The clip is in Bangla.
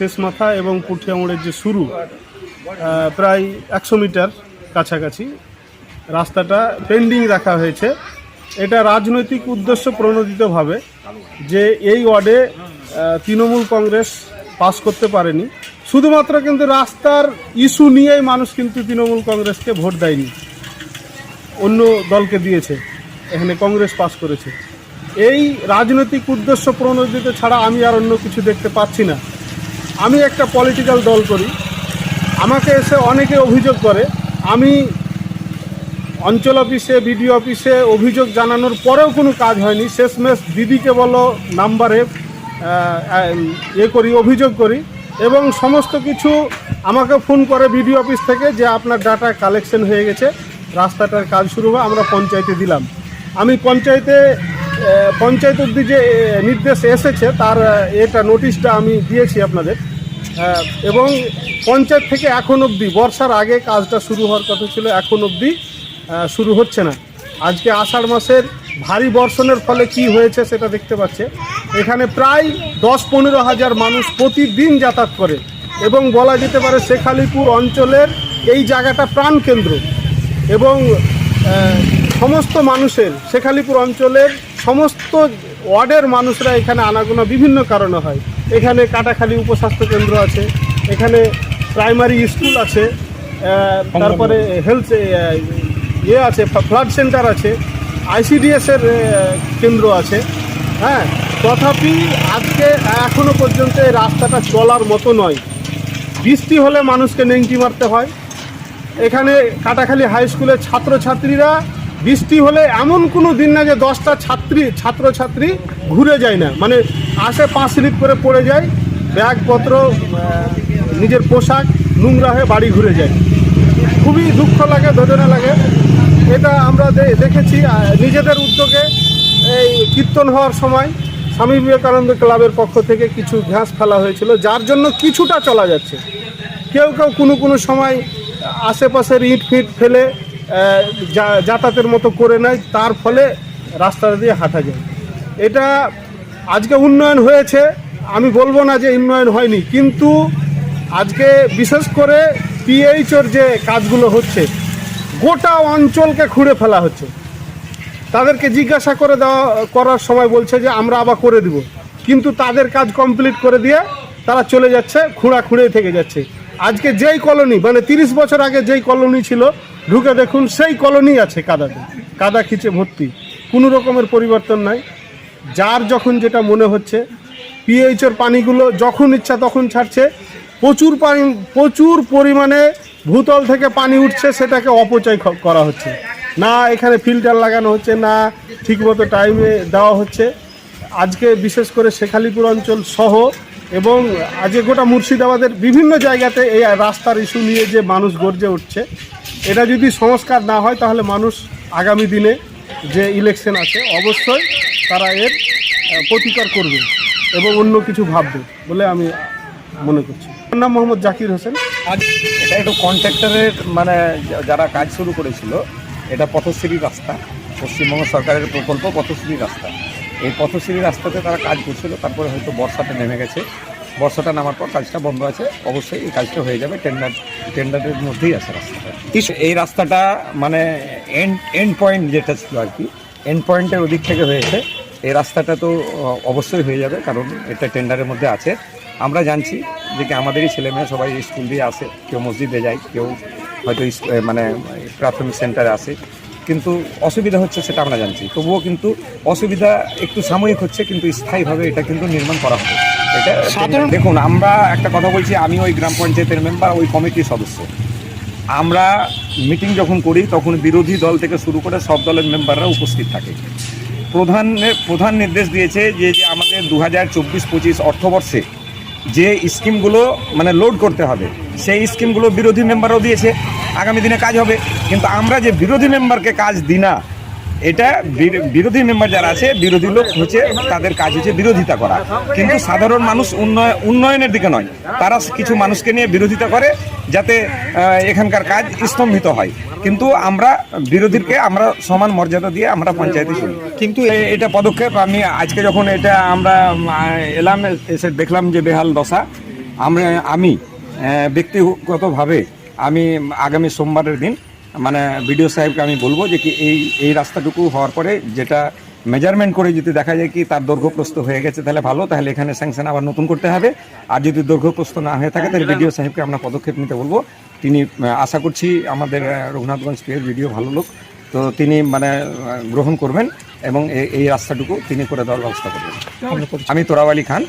শেষ মাথা এবং পুঠিয়ামোড়ের যে শুরু প্রায় একশো মিটার কাছাকাছি রাস্তাটা পেন্ডিং রাখা হয়েছে। এটা রাজনৈতিক উদ্দেশ্য প্রণোদিতভাবে যে এই ওয়ার্ডে তৃণমূল কংগ্রেস পাস করতে পারেনি। শুধুমাত্র কিন্তু রাস্তার ইস্যু নিয়েই মানুষ কিন্তু তৃণমূল কংগ্রেসকে ভোট দেয়নি। অন্য দলকে দিয়েছে, এখানে কংগ্রেস পাস করেছে। এই রাজনৈতিক উদ্দেশ্য প্রণোদিত ছাড়া আমি আর অন্য কিছু দেখতে পাচ্ছি না। আমি একটা পলিটিক্যাল দল করি। আমাকে এসে অনেকে অভিযোগ করে। আমি অঞ্চল অফিসে, বিডিও অফিসে অভিযোগ জানানোর পরেও কোনো কাজ হয়নি। শেষমেশ দিদিকে বলো নাম্বারে এ করি, অভিযোগ করি এবং সমস্ত কিছু আমাকে ফোন করে বিডিও অফিস থেকে যে আপনার ডাটা কালেকশন হয়ে গেছে, রাস্তাটার কাজ শুরু হবে, আমরা পঞ্চায়েতে দিলাম। আমি পঞ্চায়েতে পঞ্চায়েত অব্দি যে নির্দেশ এসেছে, তার এটা নোটিশটা আমি দিয়েছি আপনাদের। এবং পঞ্চায়েত থেকে এখন অবধি, বর্ষার আগে কাজটা শুরু হওয়ার কথা ছিল, এখন অবধি শুরু হচ্ছে না। আজকে আষাঢ় মাসের ভারী বর্ষণের ফলে কি হয়েছে সেটা দেখতে পাচ্ছে। এখানে প্রায় দশ পনেরো হাজার মানুষ প্রতিদিন যাতায়াত করে, এবং বলা যেতে পারে শেখালিপুর অঞ্চলের এই জায়গাটা প্রাণকেন্দ্র। এবং সমস্ত মানুষের শেখালিপুর অঞ্চলের সমস্ত ওয়ার্ডের মানুষরা এখানে আনাগোনা বিভিন্ন কারণে হয়। এখানে কাটাখালী উপস্বাস্থ্য কেন্দ্র আছে এখানে প্রাইমারি স্কুল আছে তারপরে হেলথ ইয়ে আছে ফ্লাড সেন্টার আছে আইসিডিএস এর আহ, কেন্দ্র আছে হ্যাঁ? তথাপি আজকে এখনও পর্যন্ত এই রাস্তাটা চলার মতো নয়। বৃষ্টি হলে মানুষকে নেংটি মারতে হয়। এখানে কাটাখালী হাই স্কুলের ছাত্রছাত্রীরা বৃষ্টি হলে এমন কোনো দিন না যে দশটা ছাত্রী, ছাত্রছাত্রী ঘুরে যায় না। মানে আসে পাঁচ স্লিপ করে পড়ে যায়, ব্যাগপত্র নিজের পোশাক, নোংরা হয়ে বাড়ি ঘুরে যায়। খুবই দুঃখ লাগে, বেদনা লাগে। এটা আমরা দেখেছি নিজেদের উদ্যোগে এই কীর্তন হওয়ার সময় স্বামী বিবেকানন্দ ক্লাবের পক্ষ থেকে কিছু ঘাস ফেলা হয়েছিল, যার জন্য কিছুটা চলা যাচ্ছে। কেউ কেউ কোনো কোনো সময় আশেপাশের ইট ফিট ফেলে যাতায়াতের মতো করে নেয়, তার ফলে রাস্তা দিয়ে হাঁটা যায়। এটা আজকে উন্নয়ন হয়েছে, আমি বলব না যে উন্নয়ন হয়নি, কিন্তু আজকে বিশেষ করে পিএইচওর যে কাজগুলো হচ্ছে, গোটা অঞ্চলকে খুঁড়ে ফেলা হচ্ছে। তাদেরকে জিজ্ঞাসা করে দেওয়া, করার সময় বলছে যে আমরা আবার করে দিব। কিন্তু তাদের কাজ কমপ্লিট করে দিয়ে তারা চলে যাচ্ছে খুঁড়া খুঁড়েই থেকে যাচ্ছে। আজকে যেই কলোনি মানে তিরিশ বছর আগে যেই কলোনি ছিল ঢুকে দেখুন, সেই কলোনি আছে কাদাতে। কাদা খিচে ভর্তি। কোনো রকমের পরিবর্তন নাই। যার যখন যেটা মনে হচ্ছে, পিএইচের পানিগুলো যখন ইচ্ছা তখন ছাড়ছে। প্রচুর পানি, প্রচুর পরিমাণে ভূতল থেকে পানি উঠছে, সেটাকে অপচয় করা হচ্ছে। না, এখানে ফিল্টার লাগানো হচ্ছে, না, ঠিকমতো টাইমে দেওয়া হচ্ছে। আজকে বিশেষ করে শেখালিপুর অঞ্চল সহ এবং আজকে গোটা মুর্শিদাবাদের বিভিন্ন জায়গাতে এই রাস্তার ইস্যু নিয়ে যে মানুষ গর্জে উঠছে এটা যদি সংস্কার না হয়, তাহলে মানুষ আগামী দিনে যে ইলেকশন আছে, অবশ্যই তারা এর প্রতিকার করবে এবং অন্য কিছু ভাববে বলে আমি মনে করছি। আমার নাম মোহাম্মদ জাকির হোসেন। আজ এটা একটু কন্ট্রাক্টরের মানে যারা কাজ শুরু করেছিল, এটা পথশ্রী রাস্তা। পশ্চিমবঙ্গ সরকারের প্রকল্প পথশ্রী রাস্তা। এই পথশ্রী রাস্তাতে তারা কাজ করছিল, তারপরে হয়তো বর্ষাটা নেমে গেছে। বর্ষাটা নামার পর কাজটা বন্ধ আছে। অবশ্যই এই কাজটা হয়ে যাবে। টেন্ডার টেন্ডারের মধ্যেই আছে রাস্তাটা। এই রাস্তাটা মানে এন্ড এন্ড পয়েন্ট যেটা ছিল আর কি এন্ড পয়েন্টের ওদিক থেকে হয়েছে। এই রাস্তাটা তো অবশ্যই হয়ে যাবে কারণ এটা টেন্ডারের মধ্যে আছে। আমরা জানছি যে কি আমাদেরই ছেলেমেয়ে সবাই স্কুল দিয়ে আসে, কেউ মসজিদে যায়, কেউ হয়তো মানে প্রাথমিক সেন্টারে আসে। কিন্তু অসুবিধা হচ্ছে সেটা আমরা জানছি। তবুও কিন্তু অসুবিধা একটু সাময়িক হচ্ছে, কিন্তু স্থায়ীভাবে এটা কিন্তু নির্মাণ করা হবে এটা দেখুন আমরা একটা কথা বলছি আমি ওই গ্রাম পঞ্চায়েতের মেম্বার ওই কমিটির সদস্য। আমরা মিটিং যখন করি তখন বিরোধী দল থেকে শুরু করে সব দলের মেম্বাররা উপস্থিত থাকে। প্রধানের প্রধান নির্দেশ দিয়েছে যে যে আমাদের দু হাজার চব্বিশ পঁচিশ অর্থবর্ষে যে স্কিমগুলো মানে লোড করতে হবে সেই স্কিমগুলো বিরোধী মেম্বারও দিয়েছে। আগামী দিনে কাজ হবে। কিন্তু আমরা যে বিরোধী মেম্বারকে কাজ দিই না এটা বির- বিরোধী মেম্বার যারা আছে, বিরোধী লোক হচ্ছে তাদের কাজ হচ্ছে বিরোধিতা করা। কিন্তু সাধারণ মানুষ উন্নয়ন উন্নয়নের দিকে নয়। তারা কিছু মানুষকে নিয়ে বিরোধিতা করে যাতে এখানকার কাজ স্তম্ভিত হয়। কিন্তু আমরা বিরোধীকে আমরা সমান মর্যাদা দিয়ে আমরা পঞ্চায়েতে চলি। কিন্তু এটা পদক্ষেপ আমি আজকে যখন এটা আমরা এলাম, এসে দেখলাম যে বেহাল দশা, আমরা আমি ব্যক্তিগতভাবে আমি আগামী সোমবারের দিন মানে বিডিও সাহেবকে আমি বলব যে কি এই এই রাস্তাটুকু হওয়ার পরে যেটা মেজারমেন্ট করে যদি দেখা যায় কি তার দৈর্ঘ্যপ্রস্ত হয়ে গেছে তাহলে ভালো তাহলে এখানে স্যাংশন আবার নতুন করতে হবে। আর যদি দৈর্ঘ্যপ্রস্ত না হয়ে থাকে তাহলে বিডিও সাহেবকে আমরা পদক্ষেপ নিতে বলব। তিনি আশা করছি আমাদের রঘুনাথগঞ্জ পেয়ের ভিডিও ভালো লোক। তো তিনি মানে গ্রহণ করবেন এবং এই- রাস্তাটুকু তিনি করে দেওয়ার ব্যবস্থা করবেন। আমি তোরাব আলী খান।